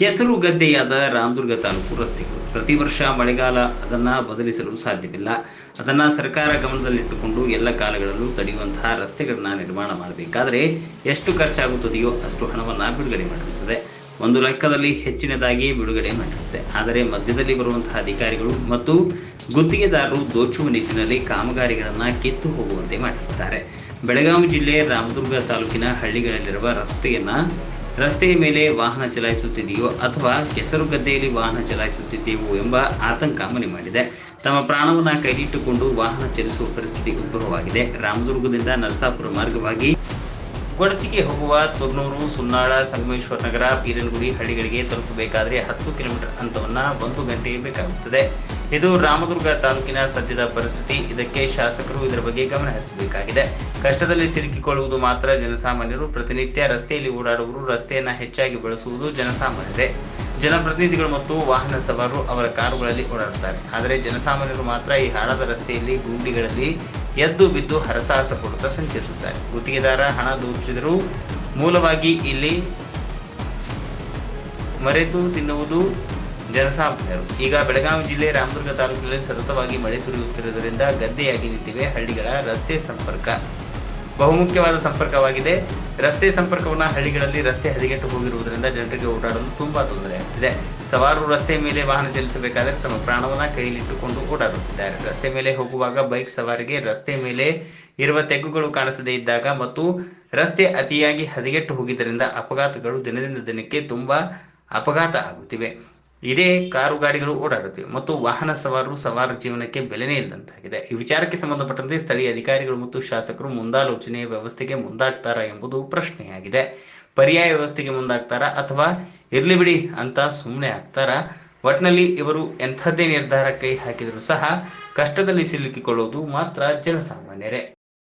ಕೆಸರು ಗದ್ದೆಯಾದ ರಾಮದುರ್ಗ ತಾಲೂಕು ರಸ್ತೆಗಳು. ಪ್ರತಿ ವರ್ಷ ಮಳೆಗಾಲ ಅದನ್ನು ಬದಲಿಸಲು ಸಾಧ್ಯವಿಲ್ಲ. ಅದನ್ನು ಸರ್ಕಾರ ಗಮನದಲ್ಲಿಟ್ಟುಕೊಂಡು ಎಲ್ಲ ಕಾಲಗಳಲ್ಲೂ ತಡೆಯುವಂತಹ ರಸ್ತೆಗಳನ್ನು ನಿರ್ಮಾಣ ಮಾಡಬೇಕಾದರೆ ಎಷ್ಟು ಖರ್ಚಾಗುತ್ತದೆಯೋ ಅಷ್ಟು ಹಣವನ್ನು ಬಿಡುಗಡೆ ಮಾಡಿರುತ್ತದೆ ಒಂದು ಲೆಕ್ಕದಲ್ಲಿ ಹೆಚ್ಚಿನದಾಗಿ ಬಿಡುಗಡೆ ಮಾಡಿರುತ್ತೆ ಆದರೆ ಮಧ್ಯದಲ್ಲಿ ಬರುವಂತಹ ಅಧಿಕಾರಿಗಳು ಮತ್ತು ಗುತ್ತಿಗೆದಾರರು ದೋಚುವ ನಿಟ್ಟಿನಲ್ಲಿ ಕಾಮಗಾರಿಗಳನ್ನು ಕಿತ್ತು ಹೋಗುವಂತೆ ಮಾಡಿರುತ್ತಾರೆ ಬೆಳಗಾವಿ ಜಿಲ್ಲೆ ರಾಮದುರ್ಗ ತಾಲೂಕಿನ ಹಳ್ಳಿಗಳಲ್ಲಿರುವ ರಸ್ತೆಯನ್ನ ರಸ್ತೆಯ ಮೇಲೆ ವಾಹನ ಚಲಾಯಿಸುತ್ತಿದೆಯೋ ಅಥವಾ ಕೆಸರು ಗದ್ದೆಯಲ್ಲಿ ವಾಹನ ಚಲಾಯಿಸುತ್ತಿದ್ದೇವೋ ಎಂಬ ಆತಂಕ ಮನೆ ಮಾಡಿದೆ. ತಮ್ಮ ಪ್ರಾಣವನ್ನ ಕೈಲಿಟ್ಟುಕೊಂಡು ವಾಹನ ಚಲಿಸುವ ಪರಿಸ್ಥಿತಿ ಉದ್ಭವವಾಗಿದೆ. ರಾಮದುರ್ಗದಿಂದ ನರಸಾಪುರ ಮಾರ್ಗವಾಗಿ ಗೊಡಚಿಗೆ ಹೋಗುವ ತುರ್ನೂರು ಸುನ್ನಾಳ, ಸಂಗಮೇಶ್ವರ ನಗರ ಪೀರನಗುಡಿ ಹಳ್ಳಿಗಳಿಗೆ ತಲುಪಬೇಕಾದರೆ ಹತ್ತು ಕಿಲೋಮೀಟರ್ ಹಂತವನ್ನು ಒಂದು ಗಂಟೆ ಬೇಕಾಗುತ್ತದೆ. ಇದು ರಾಮದುರ್ಗ ತಾಲೂಕಿನ ಸದ್ಯದ ಪರಿಸ್ಥಿತಿ. ಇದಕ್ಕೆ ಶಾಸಕರು ಇದರ ಬಗ್ಗೆ ಗಮನ ಹರಿಸಬೇಕಾಗಿದೆ. ಕಷ್ಟದಲ್ಲಿ ಸಿಲುಕಿಕೊಳ್ಳುವುದು ಮಾತ್ರ ಜನಸಾಮಾನ್ಯರು. ಪ್ರತಿನಿತ್ಯ ರಸ್ತೆಯಲ್ಲಿ ಓಡಾಡುವರು ರಸ್ತೆಯನ್ನು ಹೆಚ್ಚಾಗಿ ಬಳಸುವುದು ಜನಸಾಮಾನ್ಯರೇ. ಜನಪ್ರತಿನಿಧಿಗಳು ಮತ್ತು ವಾಹನ ಸವಾರರು ಅವರ ಕಾರುಗಳಲ್ಲಿ ಓಡಾಡುತ್ತಾರೆ. ಆದರೆ ಜನಸಾಮಾನ್ಯರು ಮಾತ್ರ ಈ ಹಾಳಾದ ರಸ್ತೆಯಲ್ಲಿ, ಗುಂಡಿಗಳಲ್ಲಿ ಎದ್ದು ಬಿದ್ದು ಹರಸಾಹಸ ಕೊಡುತ್ತಾ ಸಂಚರಿಸುತ್ತಾರೆ. ಗುತ್ತಿಗೆದಾರ ಹಣ ದೋಚಿದರೂ ಮೂಲವಾಗಿ ಇಲ್ಲಿ ಮರೆತು ತಿನ್ನುವುದು ಜನಸಾಮಾನ್ಯರು. ಈಗ ಬೆಳಗಾವಿ ಜಿಲ್ಲೆ ರಾಮದುರ್ಗ ತಾಲೂಕಿನಲ್ಲಿ ಸತತವಾಗಿ ಮಳೆ ಸುರಿಯುತ್ತಿರುವುದರಿಂದ ಗದ್ದೆಯಾಗಿ ನಿಂತಿವೆ ಹಳ್ಳಿಗಳ ರಸ್ತೆ ಸಂಪರ್ಕ. ಬಹುಮುಖ್ಯವಾದ ಸಂಪರ್ಕವಾಗಿದೆ. ರಸ್ತೆ ಸಂಪರ್ಕವನ್ನು ಹಳ್ಳಿಗಳಲ್ಲಿ ರಸ್ತೆ ಹದಗೆಟ್ಟು ಹೋಗಿರುವುದರಿಂದ ಜನರಿಗೆ ಓಡಾಡಲು ತುಂಬಾ ಆಗ್ತಿದೆ. ಸವಾರರು ರಸ್ತೆ ಮೇಲೆ ವಾಹನ ಚಲಿಸಬೇಕಾದರೆ ತಮ್ಮ ಪ್ರಾಣವನ್ನ ಕೈಲಿಟ್ಟುಕೊಂಡು ಓಡಾಡುತ್ತಿದ್ದಾರೆ. ರಸ್ತೆ ಮೇಲೆ ಹೋಗುವಾಗ ಬೈಕ್ ಸವಾರಿಗೆ ರಸ್ತೆ ಮೇಲೆ ಇರುವ ತೆಗ್ಗುಗಳು ಕಾಣಿಸದೇ ಇದ್ದಾಗ ಮತ್ತು ರಸ್ತೆ ಅತಿಯಾಗಿ ಹದಗೆಟ್ಟು ಹೋಗಿದ್ದರಿಂದ ಅಪಘಾತಗಳು ದಿನದಿಂದ ದಿನಕ್ಕೆ ತುಂಬಾ ಅಪಘಾತ ಆಗುತ್ತಿವೆ. ಇದೇ ಕಾರು ಗಾಡಿಗಳು ಓಡಾಡುತ್ತಿವೆ ಮತ್ತು ವಾಹನ ಸವಾರರು ಸವಾರ ಜೀವನಕ್ಕೆ ಬೆಲೆನೇ ಇಲ್ಲದಂತಾಗಿದೆ. ಈ ವಿಚಾರಕ್ಕೆ ಸಂಬಂಧಪಟ್ಟಂತೆ ಸ್ಥಳೀಯ ಅಧಿಕಾರಿಗಳು ಮತ್ತು ಶಾಸಕರು ಮುಂದಾಲೋಚನೆ ವ್ಯವಸ್ಥೆಗೆ ಮುಂದಾಗ್ತಾರಾ ಎಂಬುದು ಪ್ರಶ್ನೆಯಾಗಿದೆ. ಪರ್ಯಾಯ ವ್ಯವಸ್ಥೆಗೆ ಮುಂದಾಗ್ತಾರಾ ಅಥವಾ ಇರ್ಲಿ ಬಿಡಿ ಅಂತ ಸುಮ್ಮನೆ ಆಗ್ತಾರಾ? ಒಟ್ನಲ್ಲಿ ಇವರು ಎಂಥದ್ದೇ ನಿರ್ಧಾರ ಕೈ ಹಾಕಿದರೂ ಸಹ ಕಷ್ಟದಲ್ಲಿ ಸಿಲುಕಿಕೊಳ್ಳುವುದು ಮಾತ್ರ ಜನಸಾಮಾನ್ಯರೇ.